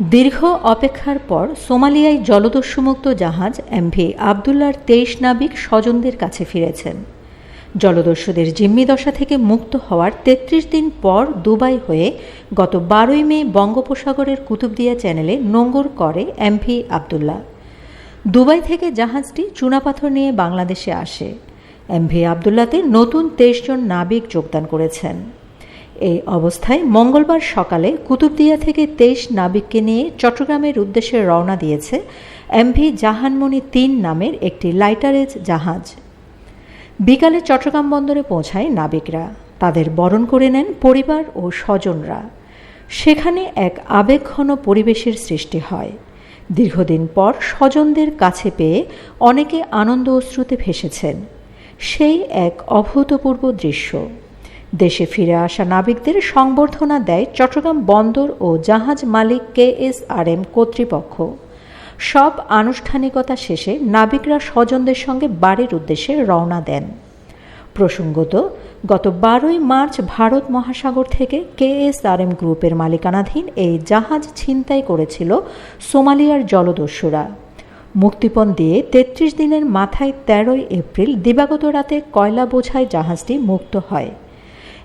দীর্ঘ অপেক্ষার পর সোমালিয়ায় জলদস্যুমুক্ত জাহাজ এমভি আবদুল্লার তেইশ নাবিক স্বজনদের কাছে ফিরেছেন। জলদস্যুদের জিম্মি দশা থেকে মুক্ত হওয়ার ৩৩ দিন পর দুবাই হয়ে গত বারোই মে বঙ্গোপসাগরের কুতুবদিয়া চ্যানেলে নোঙ্গর করে এমভি আবদুল্লাহ। দুবাই থেকে জাহাজটি চুনাপাথর নিয়ে বাংলাদেশে আসে। এমভি আবদুল্লাতে নতুন তেইশ জন নাবিক যোগদান করেছেন। এই অবস্থায় মঙ্গলবার সকালে কুতুবদিয়া থেকে তেইশ নাবিককে নিয়ে চট্টগ্রামের উদ্দেশ্যে রওনা দিয়েছে এমভি জাহানমণি তিন নামের একটি লাইটারেজ জাহাজ। বিকালে চট্টগ্রাম বন্দরে পৌঁছায় নাবিকরা। তাদের বরণ করে নেন পরিবার ও স্বজনরা। সেখানে এক আবেগঘন পরিবেশের সৃষ্টি হয়। দীর্ঘদিন পর স্বজনদের কাছে পেয়ে অনেকে আনন্দ অশ্রুতে ভেসেছেন। সেই এক অভূতপূর্ব দৃশ্য। দেশে ফিরে আসা নাবিকদের সংবর্ধনা দেয় চট্টগ্রাম বন্দর ও জাহাজ মালিক কে এস আর এম কর্তৃপক্ষ। সব আনুষ্ঠানিকতা শেষে নাবিকরা স্বজনদের সঙ্গে বাড়ির উদ্দেশ্যে রওনা দেন। প্রসঙ্গত, গত বারোই মার্চ ভারত মহাসাগর থেকে কে এস আর এম গ্রুপের মালিকানাধীন এই জাহাজ ছিনতাই করেছিল সোমালিয়ার জলদস্যুরা। মুক্তিপণ দিয়ে তেত্রিশ দিনের মাথায় তেরোই এপ্রিল দিবাগত রাতে কয়লা বোঝায় জাহাজটি মুক্ত হয়।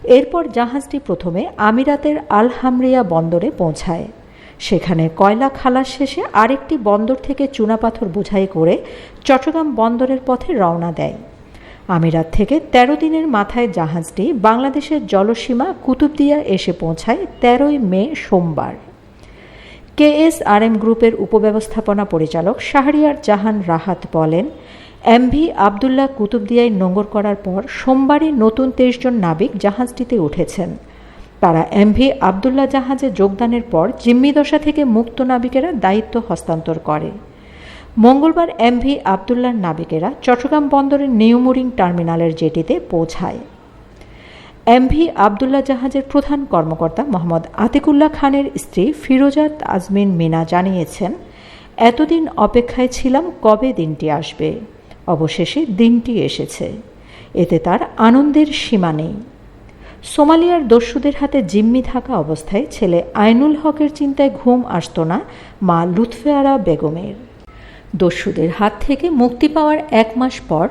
এরপর জাহাজটি প্রথমে আমিরাতের আলহামরিয়া বন্দরে পৌঁছায়। সেখানে কয়লা খালাস শেষে আরেকটি বন্দর থেকে চুনাপাথর বোঝাই করে চট্টগ্রাম বন্দরের পথে রওনা দেয়। আমিরাত থেকে ১৩ দিনের মাথায় জাহাজটি বাংলাদেশের জলসীমা কুতুবদিয়া এসে পৌঁছায় তেরোই মে সোমবার। কে এস আর এম গ্রুপের উপব্যবস্থাপনা পরিচালক শাহরিয়ার জাহান রাহাত বলেন এমভি আবদুল্লাহ কুতুবদিয়ায় নোঙ্গর করার পর সোমবারই নতুন তেইশ জন নাবিক জাহাজটিতে উঠেছেন। তারা এমভি আবদুল্লাহ জাহাজে যোগদানের পর জিম্মিদশা থেকে মুক্ত নাবিকেরা দায়িত্ব হস্তান্তর করে। মঙ্গলবার এমভি আবদুল্লার নাবিকেরা চট্টগ্রাম বন্দরের নিউমুরিং টার্মিনালের জেটিতে পৌঁছায়। এমভি আবদুল্লাহ জাহাজের প্রধান কর্মকর্তা মোহাম্মদ আতিকুল্লাহ খানের স্ত্রী ফিরোজাত আজমিন মিনা জানিয়েছেন, এতদিন অপেক্ষায় ছিলাম কবে দিনটি আসবে? অবশেষে দিনটি এসেছে। এতে তার আনন্দের সীমা নেই। সোমালিয়ার দস্যুদের হাতে জিম্মি থাকা অবস্থায় ছেলে আইনুল হকের চিন্তায় ঘুম আসত না মা লুৎফে আরা বেগমের। দস্যুদের হাত থেকে মুক্তি পাওয়ার এক মাস পর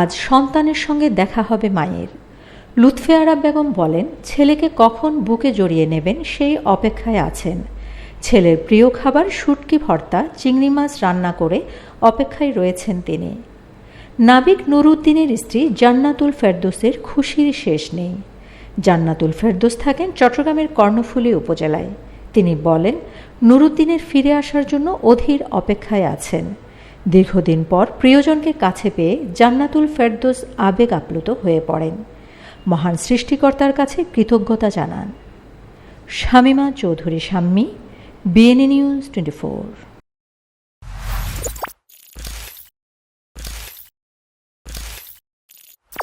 আজ সন্তানের সঙ্গে দেখা হবে মায়ের। লুৎফে আরা বেগম বলেন, ছেলেকে কখন বুকে জড়িয়ে নেবেন সেই অপেক্ষায় আছেন। ছেলের প্রিয় খাবার, শুটকি ভর্তা, চিংড়ি মাছ রান্না করে অপেক্ষায় রয়েছেন তিনি। নাবিক নুরুদ্দিনের স্ত্রী জান্নাতুল ফেরদোসের খুশির শেষ নেই। জান্নাতুল ফেরদোস থাকেন চট্টগ্রামের কর্ণফুলী উপজেলায়। তিনি বলেন, নুরুদ্দিনের ফিরে আসার জন্য অধীর অপেক্ষায় আছেন। দীর্ঘদিন পর প্রিয়জনকে কাছে পেয়ে জান্নাতুল ফেরদোস আবেগ আপ্লুত হয়ে পড়েন। মহান সৃষ্টিকর্তার কাছে কৃতজ্ঞতা জানান। Shamima Chowdhury Shammi, BNA news twenty four.